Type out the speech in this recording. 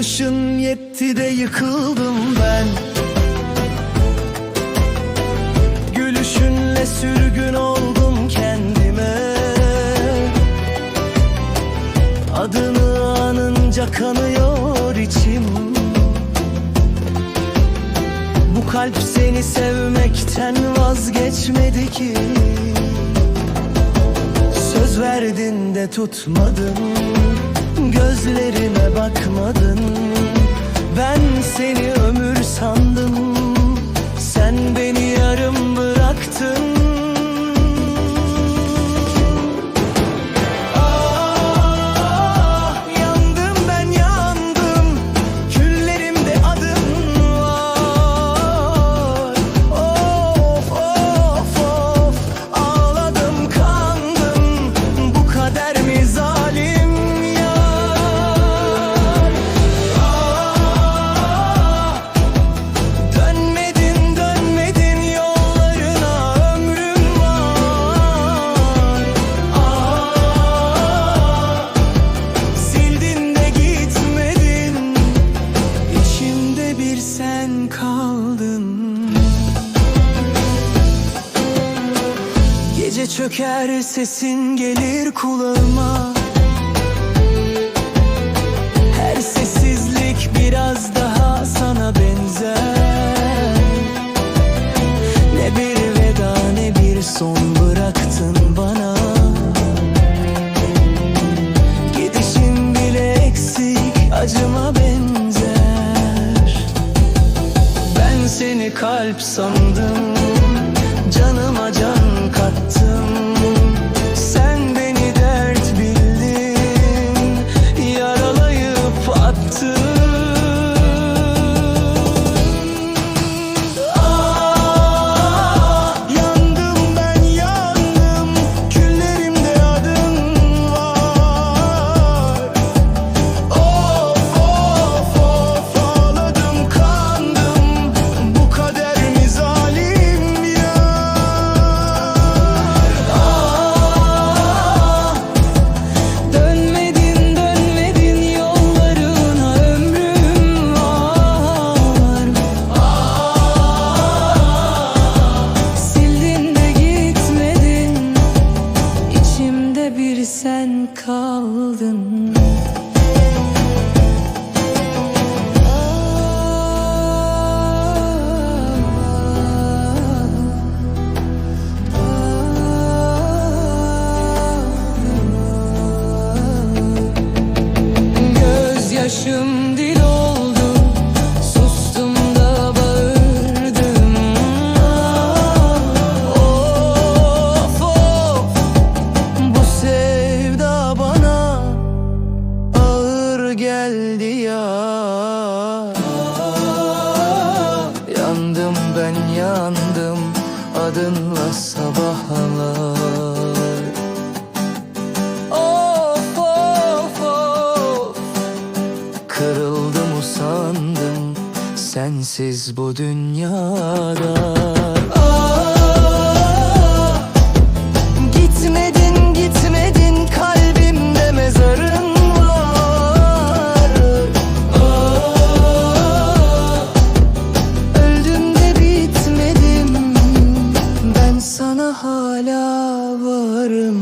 Bakışın yetti de yıkıldım Adını anınca kanıyor içim. Bu kalp seni sevmekten vazgeçmedi ki. Söz verdin de tutmadın Gözlerime bakmadın. Ben seni ömür sandım çöker sesin gelir kulağıma. Her sessizlik biraz daha sana benzer. Ne bir veda ne bir son bıraktın bana. Gidişin bile eksik acıma benzer. Ben seni kalp sandım Canıma can Gözyaşım dil oldu Sustum da bağırdım. Of of Bu sevda bana ağır geldi ya. Yandım ben yandım adınla sabahlar sensiz bu dünyada. Ah, Gitmedin gitmedin kalbimde mezarın var. Ah, Öldüm de bitmedim ben sana hala varım